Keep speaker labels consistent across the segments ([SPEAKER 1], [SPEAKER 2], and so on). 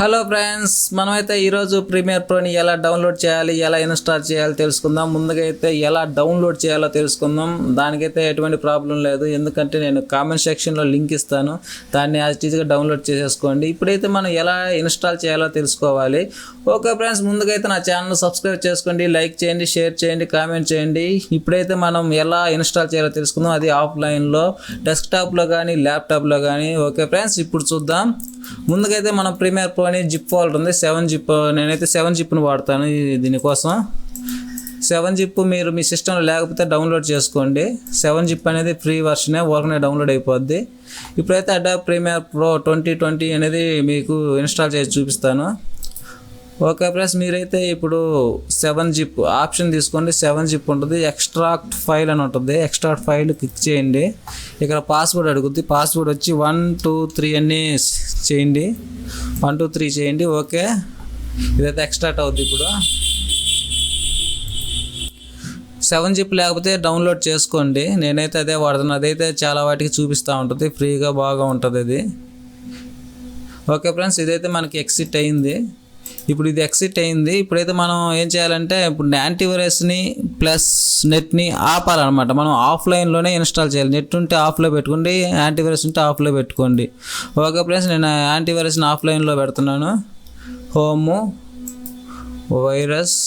[SPEAKER 1] Hello friends మనమైతే ఈరోజు premier ప్రోని ఎలా డౌన్లోడ్ చేయాలి ఎలా ఇన్స్టాల్ చేయాలి తెలుసుకుందాం. ముందుగా అయితే ఎలా డౌన్లోడ్ చేయాలో తెలుసుకుందాం. దానికైతే ఎటువంటి ప్రాబ్లం లేదు. ఎందుకంటే నేను కామెంట్ సెక్షన్లో లింక్ ఇస్తాను. దాన్ని యాజ్ డౌన్లోడ్ చేసేసుకోండి. ఇప్పుడైతే మనం ఎలా ఇన్స్టాల్ చేయాలో తెలుసుకోవాలి. ఓకే ఫ్రెండ్స్ ముందుకైతే నా ఛానల్ సబ్స్క్రైబ్ చేసుకోండి లైక్ చేయండి షేర్ చేయండి కామెంట్ చేయండి. ఇప్పుడైతే మనం ఎలా ఇన్స్టాల్ చేయాలో తెలుసుకుందాం. అది ఆఫ్లైన్లో డెస్క్టాప్లో కానీ ల్యాప్టాప్లో కానీ ఓకే ఫ్రెండ్స్ ఇప్పుడు చూద్దాం. ముందుకైతే మనం ప్రీమియర్ ప్రో అని జిప్ ఫోల్డర్ ఉంది సెవెన్ జిప్ నేనైతే సెవెన్ జిప్ని వాడతాను దీనికోసం. సెవెన్ జిప్ మీరు మీ సిస్టంలో లేకపోతే డౌన్లోడ్ చేసుకోండి. సెవెన్ జిప్ అనేది ఫ్రీ వర్షనే వర్క్నే డౌన్లోడ్ అయిపోద్ది. ఇప్పుడైతే అడా ప్రీమియర్ ప్రో ట్వంటీ ట్వంటీ అనేది మీకు ఇన్స్టాల్ చేసి చూపిస్తాను. ఓకే ప్లస్ మీరైతే ఇప్పుడు సెవెన్ జిప్ ఆప్షన్ తీసుకోండి. సెవెన్ జిప్ ఉంటుంది. ఎక్స్ట్రాక్ట్ ఫైల్ అని ఉంటుంది. ఎక్స్ట్రాక్ట్ ఫైల్ క్లిక్ చేయండి. ఇక్కడ పాస్వర్డ్ అడుగుద్ది. పాస్వర్డ్ వచ్చి వన్ టూ త్రీ అన్ని చేయండి. వన్ టూ త్రీ చేయండి. ఓకే. ఇదైతే ఎక్స్ట్రాక్ట్ అవుద్ది ఇప్పుడు. సెవెన్ జిప్ లేకపోతే డౌన్లోడ్ చేసుకోండి. నేనైతే అదే వాడుతున్నాను అదైతే చాలా వాటికి చూపిస్తూ ఉంటుంది. ఫ్రీగా బాగా ఉంటుంది అది ఓకే ఫ్రెండ్స్ ఇదైతే మనకి ఎక్సిట్ అయింది. ఇప్పుడు ఇది ఎక్సిట్ అయింది. ఇప్పుడైతే మనం ఏం చేయాలంటే ఇప్పుడు యాంటీవైరస్ని ప్లస్ నెట్ని ఆపాలన్నమాట. మనం ఆఫ్లైన్లోనే ఇన్స్టాల్ చేయాలి. నెట్ ఉంటే ఆఫ్లో పెట్టుకోండి యాంటీవైరస్ ఉంటే ఆఫ్లో పెట్టుకోండి. ఓకే ఫ్రెండ్స్ నేను యాంటీవైరస్ని ఆఫ్లైన్లో పెడుతున్నాను. హోము వైరస్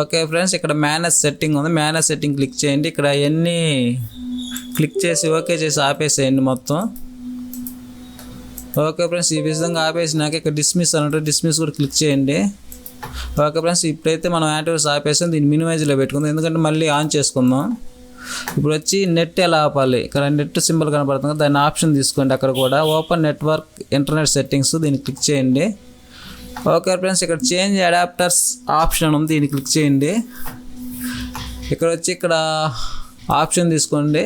[SPEAKER 1] ఓకే ఫ్రెండ్స్ ఇక్కడ మేనేజ్ సెట్టింగ్ ఉంది. మేనేజ్ సెట్టింగ్ క్లిక్ చేయండి. ఇక్కడ ఎన్ని క్లిక్ చేసి ఓకే చేసి ఆపేసేయండి మొత్తం. ఓకే ఫ్రెండ్స్ ఈ విధంగా ఆపేసినాక ఇక్కడ డిస్మిస్ అన్నట్టు డిస్మిస్ కూడా క్లిక్ చేయండి. ఓకే ఫ్రెండ్స్ ఇప్పుడైతే మనం యాంటీవైరస్ ఆపేసాం దీన్ని మినిమైజ్లో పెట్టుకుందాం. ఎందుకంటే మళ్ళీ ఆన్ చేసుకుందాం. ఇప్పుడు వచ్చి నెట్ ఎలా ఆపాలి? ఇక్కడ నెట్ సింబల్ కనబడుతుంది కదా దాన్ని ఆప్షన్ తీసుకోండి అక్కడ కూడా. ఓపెన్ నెట్వర్క్ ఇంటర్నెట్ సెట్టింగ్స్ దీన్ని క్లిక్ చేయండి. ఓకే ఫ్రెండ్స్ ఇక్కడ చేంజ్ అడాప్టర్స్ ఆప్షన్ ఉంది దీన్ని క్లిక్ చేయండి. ఇక్కడ వచ్చి ఇక్కడ ఆప్షన్ తీసుకోండి.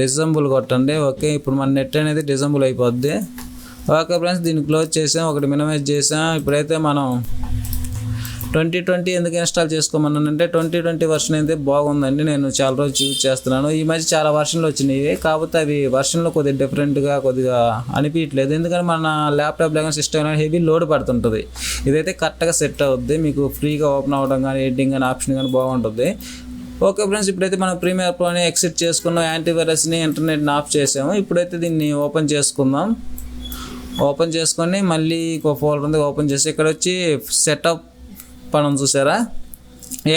[SPEAKER 1] డిజంబుల్ కొట్టండి ఓకే? ఇప్పుడు మన నెట్ అనేది డిజంబుల్ అయిపోద్ది. ఓకే ఫ్రెండ్స్ దీన్ని క్లోజ్ చేసాం ఒకటి మినిమైజ్ చేసాం. ఇప్పుడైతే మనం ట్వంటీ ట్వంటీ ఎందుకు ఇన్స్టాల్ చేసుకోమన్నానంటే ట్వంటీ ట్వంటీ వర్షన్ అయితే బాగుందండి. నేను చాలా రోజులు యూజ్ చేస్తున్నాను. ఈ మధ్య చాలా వర్షన్లు వచ్చినాయి కాకపోతే అవి వర్షన్లో కొద్దిగా డిఫరెంట్గా కొద్దిగా అనిపించట్లేదు ఎందుకంటే మన ల్యాప్టాప్ లేక సిస్టమ్ హెవీ లోడ్ పడుతుంటుంది. ఇదైతే కరెక్ట్గా సెట్ అవుద్ది. మీకు ఫ్రీగా ఓపెన్ అవ్వడం కానీ ఎడిటింగ్ కానీ ఆప్షన్ కానీ బాగుంటుంది. ఓకే ఫ్రెండ్స్ ఇప్పుడైతే మనం ప్రీమియర్ ప్రోని ఎక్సిట్ చేసుకున్నాం. యాంటీవైరస్ని ఇంటర్నెట్ని ఆఫ్ చేసాము. ఇప్పుడైతే దీన్ని ఓపెన్ చేసుకుందాం. ఓపెన్ చేసుకొని మళ్ళీ ఇంకో ఫోల్డర్ ఉంది ఓపెన్ చేసి ఇక్కడ వచ్చి సెటప్ పనం చూసారా?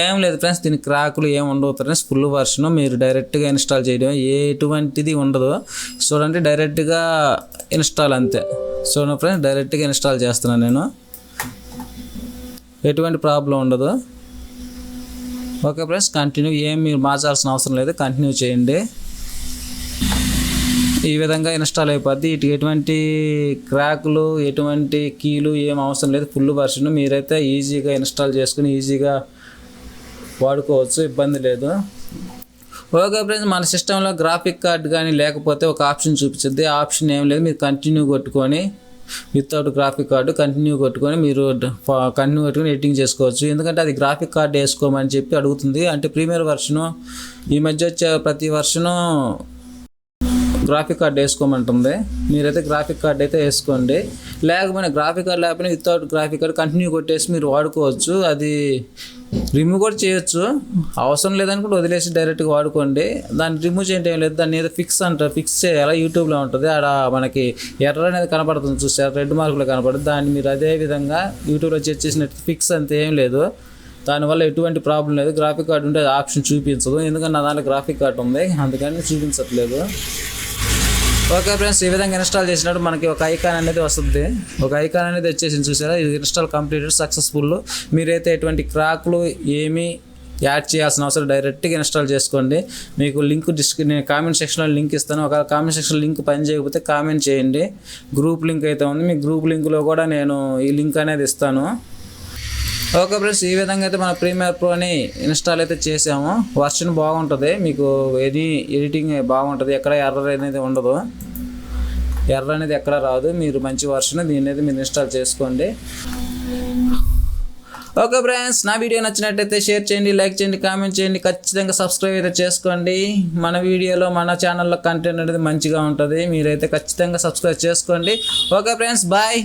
[SPEAKER 1] ఏం లేదు ఫ్రెండ్స్ దీని క్రాకులు ఏం ఉండవు ఫ్రెండ్స్ ఫుల్ వర్షన్. మీరు డైరెక్ట్గా ఇన్స్టాల్ చేయడం ఎటువంటిది ఉండదు. చూడండి డైరెక్ట్గా ఇన్స్టాల్ అంతే. చూడండి ఫ్రెండ్స్ డైరెక్ట్గా ఇన్స్టాల్ చేస్తున్నాను నేను. ఎటువంటి ప్రాబ్లం ఉండదు. ఓకే ఫ్రెండ్స్ కంటిన్యూ ఏం మీరు మార్చాల్సిన అవసరం లేదు. కంటిన్యూ చేయండి. ఈ విధంగా ఇన్స్టాల్ అయిపోద్ది. ఇటు ఎటువంటి క్రాకులు ఎటువంటి కీలు ఏం అవసరం లేదు. ఫుల్ వర్షన్ మీరైతే ఈజీగా ఇన్స్టాల్ చేసుకుని ఈజీగా వాడుకోవచ్చు. ఇబ్బంది లేదు. ఓకే ఫ్రెండ్స్ మన సిస్టంలో గ్రాఫిక్ కార్డ్ కానీ లేకపోతే ఒక ఆప్షన్ చూపించింది ఆప్షన్ ఏం లేదు. మీరు కంటిన్యూ కొట్టుకొని వితౌట్ గ్రాఫిక్ కార్డు కంటిన్యూ కొట్టుకొని మీరు కంటిన్యూ కొట్టుకొని ఎడిటింగ్ చేసుకోవచ్చు. ఎందుకంటే అది గ్రాఫిక్ కార్డు వేసుకోమని చెప్పి అడుగుతుంది. అంటే ప్రీమియర్ వర్షను ఈ మధ్య వచ్చే ప్రతి వర్షను గ్రాఫిక్ కార్డు వేసుకోమంటుంది. మీరైతే గ్రాఫిక్ కార్డు అయితే వేసుకోండి. లేకపోయినా గ్రాఫిక్ కార్డ్ లేకపోయినా వితౌట్ గ్రాఫిక్ కార్డ్ కంటిన్యూ కొట్టేసి మీరు వాడుకోవచ్చు. అది రిమూవ్ కూడా చేయొచ్చు. అవసరం లేదనుకుంటే వదిలేసి డైరెక్ట్గా వాడుకోండి. దాన్ని రిమూవ్ చేయడం ఏం లేదు. దాన్ని ఏదో ఫిక్స్ అంటారు ఫిక్స్ చేయాలా? యూట్యూబ్లో ఉంటుంది. ఆడ మనకి ఎర్ర అనేది కనపడుతుంది చూసారు? రెడ్ మార్కులో కనపడుతుంది. దాన్ని మీరు అదే విధంగా యూట్యూబ్లో చెక్ చేసినట్టు ఫిక్స్ అంత ఏం లేదు. దానివల్ల ఎటువంటి ప్రాబ్లం లేదు. గ్రాఫిక్ కార్డ్ ఉంటే ఆప్షన్ చూపించదు. ఎందుకంటే నా దాంట్లో గ్రాఫిక్ కార్డ్ ఉంది. అందుకని చూపించట్లేదు. ఓకే ఫ్రెండ్స్ ఈ విధంగా ఇన్స్టాల్ చేసినప్పుడు మనకి ఒక ఐకాన్ అనేది వస్తుంది. ఒక ఐకాన్ అనేది వచ్చేసింది చూసారా? ఇది ఇన్స్టాల్ కంప్లీటెడ్ సక్సెస్ఫుల్ మీరైతే ఎటువంటి క్రాక్లు ఏమీ యాడ్ చేయాల్సిన అవసరం డైరెక్ట్గా ఇన్స్టాల్ చేసుకోండి. మీకు లింక్ డిస్క్ నేను కామెంట్ సెక్షన్లో లింక్ ఇస్తాను. ఒక కామెంట్ సెక్షన్లో లింక్ పని చేయకపోతే కామెంట్ చేయండి. గ్రూప్ లింక్ అయితే ఉంది. మీ గ్రూప్ లింక్లో కూడా నేను ఈ లింక్ అనేది ఇస్తాను. ఓకే ఫ్రెండ్స్ ఈ విధంగా అయితే మన ప్రీమియర్ ప్రోని ఇన్స్టాల్ అయితే చేసాము. వర్షన్ బాగుంటుంది. మీకు ఎడి ఎడిటింగ్ బాగుంటుంది. ఎక్కడ ఎర్రర్ అనేది ఉండదు. ఎర్ర అనేది ఎక్కడ రాదు. మీరు మంచి వర్షన్ దీన్ని అయితే మీరు ఇన్స్టాల్ చేసుకోండి. ఓకే ఫ్రెండ్స్ నా వీడియో నచ్చినట్టయితే షేర్ చేయండి లైక్ చేయండి కామెంట్ చేయండి. ఖచ్చితంగా సబ్స్క్రైబ్ అయితే చేసుకోండి. మన వీడియోలో మన ఛానల్లో కంటెంట్ అనేది మంచిగా ఉంటుంది. మీరైతే ఖచ్చితంగా సబ్స్క్రైబ్ చేసుకోండి. Okay friends bye